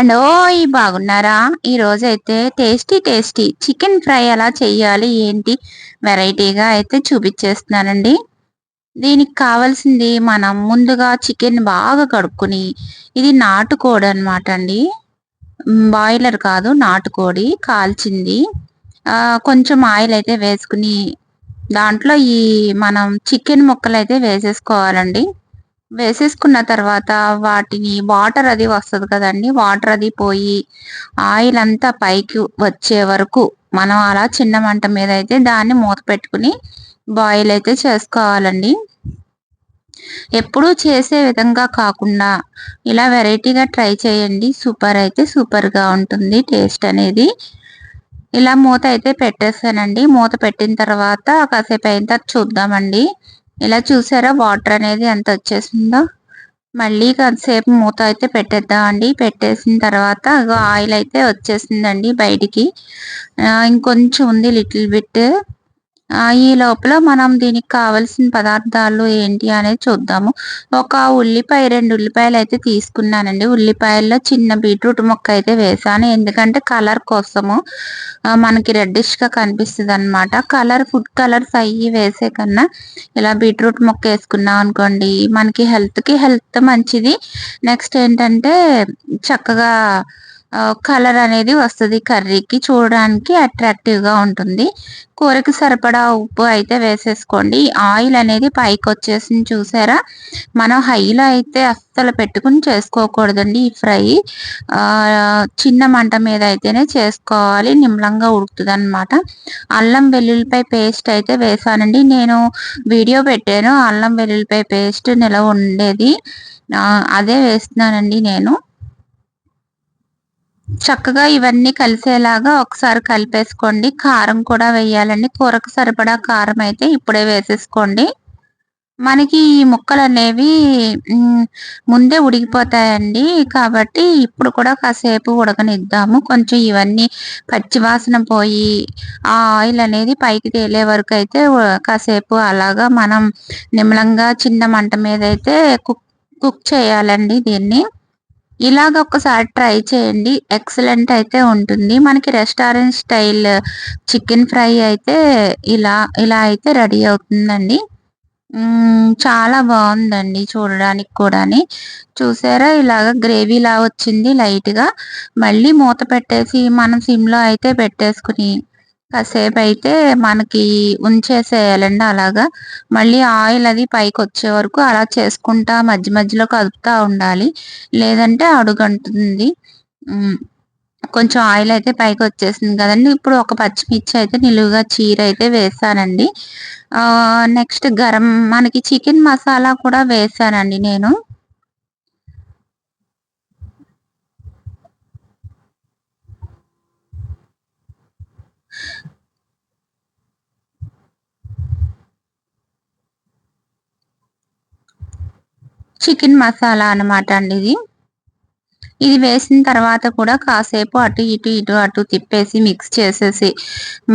And ఓయ్ బాగున్నారా? ఈ రోజు అయితే టేస్టీ టేస్టీ చికెన్ ఫ్రై ఎలా చేయాలి ఏంటి వెరైటీగా అయితే చూపించేస్తున్నానండి దీనికి కావాల్సింది మనం ముందుగా చికెన్ బాగా కడుక్కుని ఇది నాటుకోడి అనమాట అండి బాయిలర్ కాదు నాటుకోడి కాల్చింది. కొంచెం ఆయిల్ అయితే వేసుకుని దాంట్లో ఈ మనం చికెన్ ముక్కలు అయితే వేసేసుకోవాలండి. వేసేసుకున్న తర్వాత వాటిని వాటర్ అది వస్తుంది కదండి వాటర్ అది పోయి ఆయిల్ అంతా పైకి వచ్చే వరకు మనం అలా చిన్న మంట మీద అయితే దాన్ని మూత పెట్టుకుని బాయిల్ అయితే చేసుకోవాలండి. ఎప్పుడూ చేసే విధంగా కాకుండా ఇలా వెరైటీగా ట్రై చేయండి సూపర్ అయితే సూపర్గా ఉంటుంది టేస్ట్ అనేది. ఇలా మూత అయితే పెట్టేస్తానండి మూత పెట్టిన తర్వాత కాసేపు అయిన తర్వాత చూద్దామండి. ఇలా చూసారా? వాటర్ అనేది ఎంత వచ్చేసిందో. మళ్ళీ కాసేపు మూత అయితే పెట్టేద్దామండి. పెట్టేసిన తర్వాత ఆయిల్ అయితే వచ్చేసిందండి బయటికి. ఇంకొంచెం ఉంది లిటిల్ బిట్. ఈ లోపల మనం దీనికి కావలసిన పదార్థాలు ఏంటి అనేది చూద్దాము. ఒక ఉల్లిపాయ రెండు ఉల్లిపాయలు అయితే తీసుకున్నానండి. ఉల్లిపాయల్లో చిన్న బీట్రూట్ మొక్క అయితే వేసాను. ఎందుకంటే కలర్ కోసము మనకి రెడ్డిష్గా కనిపిస్తుంది అనమాట కలర్ ఫుడ్ కలర్స్ అయ్యి వేసే కన్నా ఇలా బీట్రూట్ మొక్క వేసుకున్నాం అనుకోండి మనకి హెల్త్కి హెల్త్ మంచిది. నెక్స్ట్ ఏంటంటే చక్కగా కలర్ అనేది వస్తుంది కర్రీకి. చూడడానికి అట్రాక్టివ్గా ఉంటుంది. కూరకి సరిపడా ఉప్పు అయితే వేసేసుకోండి. ఆయిల్ అనేది పైకి వచ్చేసింది చూసారా? మనం హైలో అయితే అస్సలు పెట్టుకుని చేసుకోకూడదండి ఈ ఫ్రై. చిన్న మంట మీద అయితేనే చేసుకోవాలి. నిమ్మలంగా ఉడుకుతుంది అనమాట అల్లం వెల్లుల్లిపాయ పేస్ట్ అయితే వేసానండి. నేను వీడియో పెట్టాను. అల్లం వెల్లుల్లిపాయ పేస్ట్ నిలవ ఉండేది. అదే వేస్తున్నానండి నేను. చక్కగా ఇవన్నీ కలిసేలాగా ఒకసారి కలిపేసుకోండి. కారం కూడా వేయాలండి. కూరకు సరిపడా కారం అయితే ఇప్పుడే వేసేసుకోండి. మనకి ఈ ముక్కలు అనేవి ముందే ఉడికిపోతాయండి. కాబట్టి ఇప్పుడు కూడా కాసేపు ఉడకనిద్దాము. కొంచెం ఇవన్నీ పచ్చివాసన పోయి ఆ ఆయిల్ అనేది పైకి తేలే వరకు అయితే కాసేపు అలాగా మనం నిమ్మలంగా చిన్న మంట మీద అయితే కుక్ కుక్ చేయాలండి దీన్ని. ఇలాగ ఒకసారి ట్రై చేయండి. ఎక్సలెంట్ అయితే ఉంటుంది. మనకి రెస్టారెంట్ స్టైల్ చికెన్ ఫ్రై అయితే ఇలా ఇలా అయితే రెడీ అవుతుందండి. చాలా బాగుందండి చూడడానికి కూడాని. చూసారా? ఇలాగ గ్రేవీలా వచ్చింది లైట్గా. మళ్ళీ మూత పెట్టేసి మనం సిమ్లో అయితే పెట్టేసుకుని కాసేపు అయితే మనకి ఉంచేసేయాలండి అలాగా. మళ్ళీ ఆయిల్ అది పైకి వచ్చే వరకు అలా చేసుకుంటా మధ్య మధ్యలో కదుపుతూ ఉండాలి. లేదంటే అడుగంటుంది. కొంచెం ఆయిల్ అయితే పైకి వచ్చేసింది కదండి. ఇప్పుడు ఒక పచ్చిమిర్చి అయితే నిలువుగా చీర అయితే వేసానండి నెక్స్ట్ గరం మనకి చికెన్ మసాలా కూడా వేసానండి నేను. చికెన్ మసాలా అనమాట అండి ఇది. ఇది వేసిన తర్వాత కూడా కాసేపు అటు ఇటు ఇటు అటు తిప్పేసి మిక్స్ చేసేసి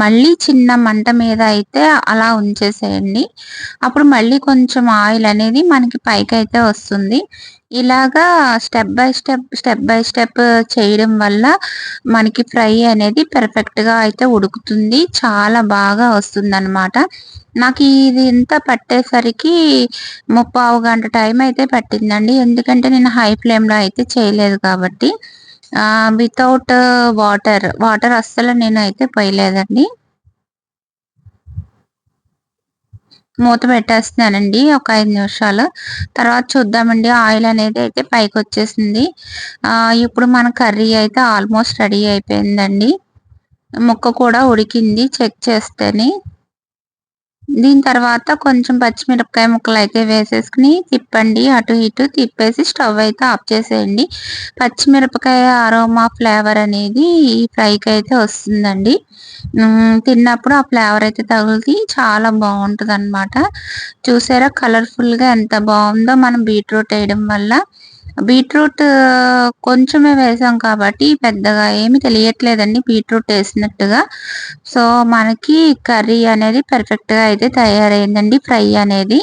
మళ్ళీ చిన్న మంట మీద అయితే అలా ఉంచేసేయండి. అప్పుడు మళ్ళీ కొంచెం ఆయిల్ అనేది మనకి పైకి అయితే వస్తుంది. ఇలాగా step by step step by step చేయడం వల్ల మనకి ఫ్రై అనేది పర్ఫెక్ట్గా అయితే ఉడుకుతుంది. చాలా బాగా వస్తుంది అనమాట నాకు ఇది ఇంత పట్టేసరికి ముప్పావు గంట టైం అయితే పట్టిందండి. ఎందుకంటే నేను హై ఫ్లేమ్లో అయితే చేయలేదు కాబట్టి. వితౌట్ వాటర్ వాటర్ అస్సలు నేను అయితే పోయలేదండి. మూత పెట్టేస్తున్నానండి. ఒక ఐదు నిమిషాలు. తర్వాత చూద్దామండి. ఆయిల్ అనేది అయితే పైకి వచ్చేసింది. ఇప్పుడు మన కర్రీ అయితే ఆల్మోస్ట్ రెడీ అయిపోయిందండి. ముక్క కూడా ఉడికింది. చెక్ చేస్తేనే. దీని తర్వాత కొంచెం పచ్చిమిరపకాయ ముక్కలు అయితే వేసేసుకుని తిప్పండి. అటు ఇటు తిప్పేసి స్టవ్ అయితే ఆఫ్ చేసేయండి. పచ్చిమిరపకాయ అరోమా ఫ్లేవర్ అనేది ఈ ఫ్రైకి అయితే వస్తుందండి. తిన్నప్పుడు ఆ ఫ్లేవర్ అయితే తగులుతుంది చాలా బాగుంటుంది అనమాట చూసారా? కలర్ఫుల్గా ఎంత బాగుందో మనం బీట్రూట్ వేయడం వల్ల. బీట్రూట్ కొంచెమే వేసాం కాబట్టి పెద్దగా ఏమి తెలియట్లేదండి బీట్రూట్ వేసినట్టుగా. సో మనకి కర్రీ అనేది పర్ఫెక్ట్గా అయితే తయారైందండి ఫ్రై అనేది.